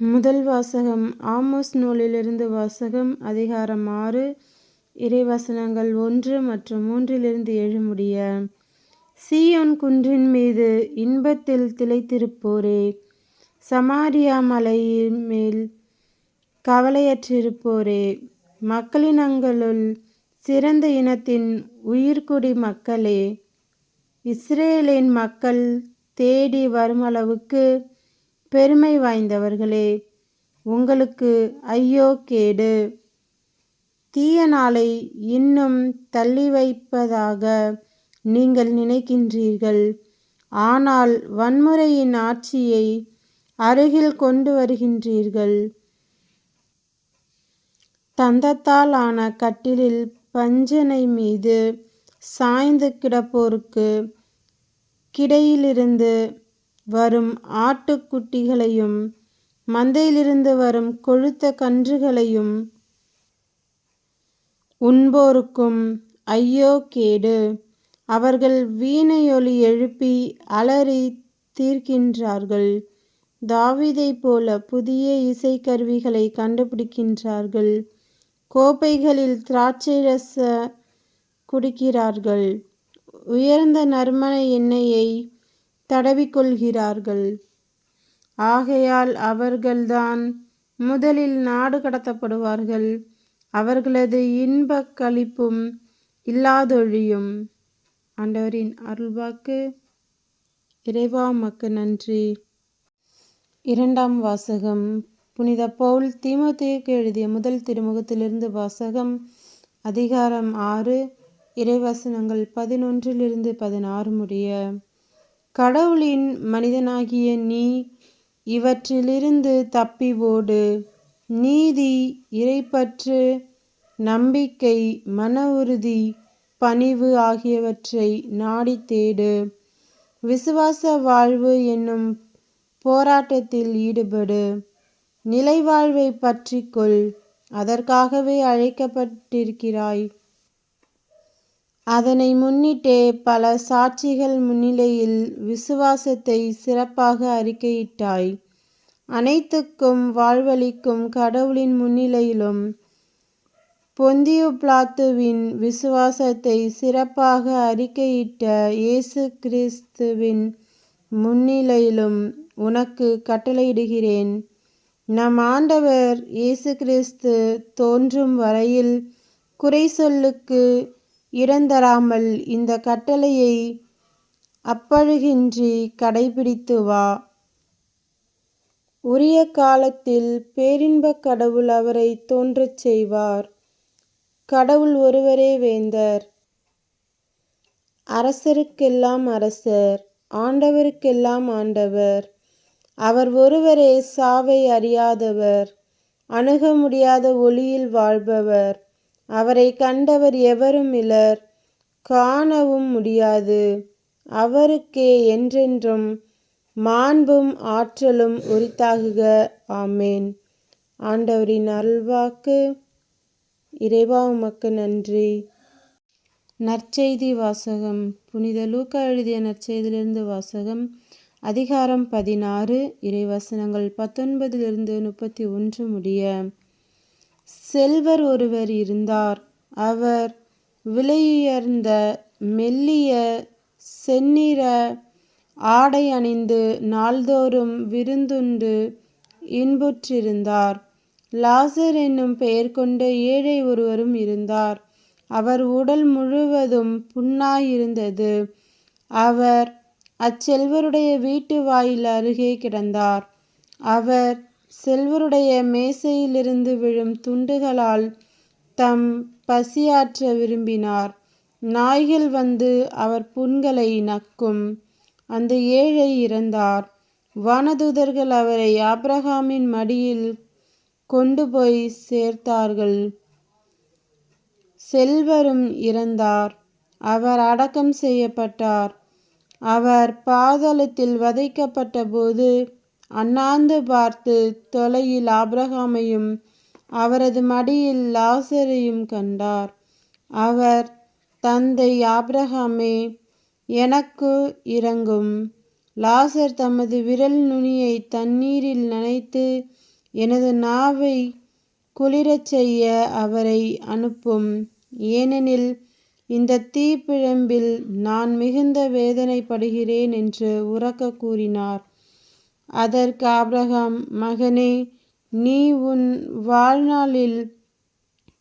முதல் வாசகம் ஆமோஸ் நூலிலிருந்து வாசகம் அதிகாரம் ஆறு இறைவசனங்கள் ஒன்று மற்றும் மூன்றிலிருந்து ஏழு முடிய. சீயோன் குன்றின் மீது இன்பத்தில் திளைத்திருப்போரே சமாரியா மலையின் மேல் கவலையற்றிருப்போரே. மக்களினங்களுள் சிறந்த இனத்தின் உயிர்குடி மக்களே இஸ்ரேலின் மக்கள் தேடி வருமளவுக்கு பெருமை வாய்ந்தவர்களே உங்களுக்கு ஐயோ கேடு. தீய நாளை இன்னும் தள்ளி வைப்பதாக நீங்கள் நினைக்கின்றீர்கள். ஆனால் வன்முறையின் ஆட்சியை அருகில் கொண்டு வருகின்றீர்கள். தந்தத்தால் ஆன கட்டிலில் பஞ்சனை மீது சாய்ந்து கிடப்போருக்கு கிடையிலிருந்து வரும் ஆட்டுக்குட்டிகளையும் மந்தையிலிருந்து வரும் கொழுத்த கன்றுகளையும் உண்போருக்கும் ஐயோ கேடு. அவர்கள் வீணையொலி எழுப்பி அலறி தீர்க்கின்றார்கள். தாவிதை போல புதிய இசைக்கருவிகளை கண்டுபிடிக்கின்றார்கள். கோப்பைகளில் திராட்சை ரச குடிக்கிறார்கள். உயர்ந்த நறுமண எண்ணெயை தடவிக்கொள்கிறார்கள். ஆகையால் அவர்கள்தான் முதலில் நாடு கடத்தப்படுவார்கள். அவர்களது இன்பக் கழிப்பும் இல்லாதொழியும். ஆண்டவரின் அருள்வாக்கு. இறைவா மக்கு நன்றி. இரண்டாம் வாசகம். புனித பவுல் தீமோத்தேயுக்கு எழுதிய முதல் திருமுகத்திலிருந்து வாசகம் அதிகாரம் ஆறு இறைவசனங்கள் பதினொன்றிலிருந்து பதினாறு முடிய. கடவுளின் மனிதனாகிய நீ இவற்றிலிருந்து தப்பி ஓடு நீதி இறைப்பற்று நம்பிக்கை மன உறுதி பணிவு ஆகியவற்றை நாடி தேடு. விசுவாச வாழ்வு என்னும் போராட்டத்தில் ஈடுபடு. நிலைவாழ்வை பற்றிக்கொள் அதற்காகவே அழைக்கப்பட்டிருக்கிறாய். அதனை முன்னிட்டே பல சாட்சிகள் முன்னிலையில் விசுவாசத்தை சிறப்பாக அறிக்கையிட்டாய். அனைத்துக்கும் வாழ்வளிக்கும் கடவுளின் முன்னிலையிலும் பொந்தியு பிளாத்துவின் விசுவாசத்தை சிறப்பாக அறிக்கையிட்ட இயேசு கிறிஸ்துவின் முன்னிலையிலும் உனக்கு கட்டளையிடுகிறேன். நம் ஆண்டவர் இயேசு கிறிஸ்து தோன்றும் வரையில் குறை சொல்லுக்கு இடந்தராமல் இந்த கட்டளையை அப்பழுகின்றி கடைபிடித்து வா. உரிய காலத்தில் பேரின்பக் கடவுள் அவரை தோன்றச் செய்வார். கடவுள் ஒருவரே வேந்தர். அரசருக்கெல்லாம் அரசர் ஆண்டவருக்கெல்லாம் ஆண்டவர். அவர் ஒருவரே சாவை அறியாதவர் அணுக முடியாத ஒளியில் வாழ்பவர். அவரை கண்டவர் எவரும் இலர் காணவும் முடியாது. அவருக்கே என்றென்றும் மாண்பும் ஆற்றலும் உரித்தாகுக. ஆமேன். ஆண்டவரின் அருள்வாக்கு இறைவா உமக்கு நன்றி. நற்செய்தி வாசகம். புனித லூக்கா எழுதிய நற்செய்தியிலிருந்து வாசகம். அதிகாரம் பதினாறு. இறைவசனங்கள் பத்தொன்பதிலிருந்து முப்பத்தி ஒன்று முடிய செல்வர் ஒருவர் இருந்தார். அவர் விலையுயர்ந்த மெல்லிய செந்நிற ஆடை அணிந்து நாள்தோறும் விருந்துண்டு இன்புற்றிருந்தார். லாசர் என்னும் பெயர் கொண்ட ஏழை ஒருவரும் இருந்தார். அவர் உடல் முழுவதும் புண்ணாயிருந்தது. அவர் அச்செல்வருடைய வீட்டு வாயில் அருகே கிடந்தார். அவர் செல்வருடைய மேசையிலிருந்து விழும் துண்டுகளால் தம் பசியாற்ற விரும்பினார். நாய்கள் வந்து அவர் புண்களை நக்கும். அந்த ஏழை இறந்தார். வானதூதர்கள் அவரை ஆப்ரஹாமின் மடியில் கொண்டு போய் சேர்த்தார்கள். செல்வரும் இறந்தார். அவர் அடக்கம் செய்யப்பட்டார். அவர் பாதாளத்தில் வதைக்கப்பட்ட போது அண்ணாந்து பார்த்து தொலையில் ஆப்ரஹாமையும் அவரது மடியில் லாசரையும் கண்டார். அவர் தந்தை ஆப்ரஹாமே எனக்கு இறங்கும் லாசர் தமது விரல் நுனியை தண்ணீரில் நனைத்து எனது நாவை குளிரச் செய்ய அவரை அனுப்பும். ஏனெனில் இந்த தீப்பிழம்பில் நான் மிகுந்த வேதனைப்படுகிறேன் என்று உறக்க கூறினார். அதற்கு ஆபிரகாம் மகனே நீ உன் வாழ்நாளில்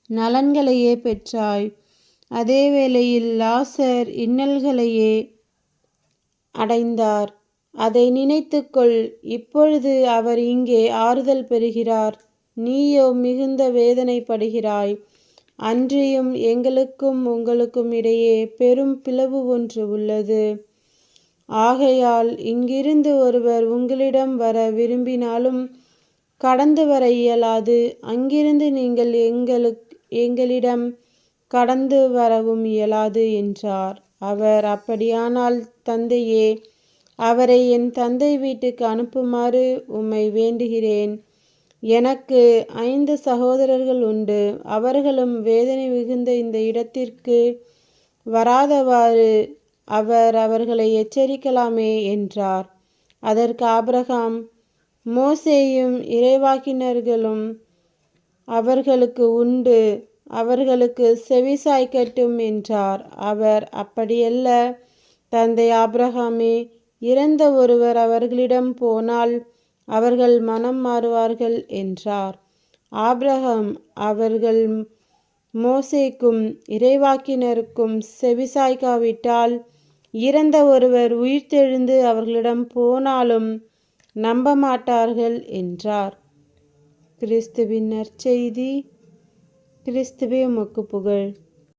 நலன்களையே பெற்றாய். அதே வேளையில் லாசர் இன்னல்களையே அடைந்தார். அதை நினைத்துக்கொள். இப்பொழுது அவர் இங்கே ஆறுதல் பெறுகிறார். நீயோ மிகுந்த வேதனைப்படுகிறாய். அன்றியும் எங்களுக்கும் உங்களுக்கும் இடையே பெரும் பிளவு ஒன்று உள்ளது. ஆகையால் இங்கிருந்து ஒருவர் உங்களிடம் வர விரும்பினாலும் கடந்து வர இயலாது. அங்கிருந்து நீங்கள் எங்களுக்கு எங்களிடம் கடந்து வரவும் இயலாது என்றார். அவர் அப்படியானால் தந்தையே அவரை என் தந்தை வீட்டுக்கு அனுப்புமாறு உம்மை வேண்டுகிறேன். எனக்கு ஐந்து சகோதரர்கள் உண்டு. அவர்களும் வேதனை மிகுந்த இந்த இடத்திற்கு வராதவாறு அவர் அவர்களை எச்சரிக்கலாமே என்றார். அதற்கு ஆபிரகாம் மோசேயும் இறைவாக்கினர்களும் அவர்களுக்கு உண்டு அவர்களுக்கு செவிசாய்க்கட்டும் என்றார். அவர் அப்படியல்ல தந்தை ஆபிரகாமே இறந்த ஒருவர் அவர்களிடம் போனால் அவர்கள் மனம் மாறுவார்கள் என்றார். ஆபிரகாம் அவர்கள் மோசேக்கும் இறைவாக்கினருக்கும் செவிசாய்க்காவிட்டால் இறந்த ஒருவர் உயிர்த்தெழுந்து அவர்களிடம் போனாலும் நம்ப மாட்டார்கள் என்றார். கிறிஸ்துவின் நற்செய்தி கிறிஸ்துவே உமக்கு புகழ்.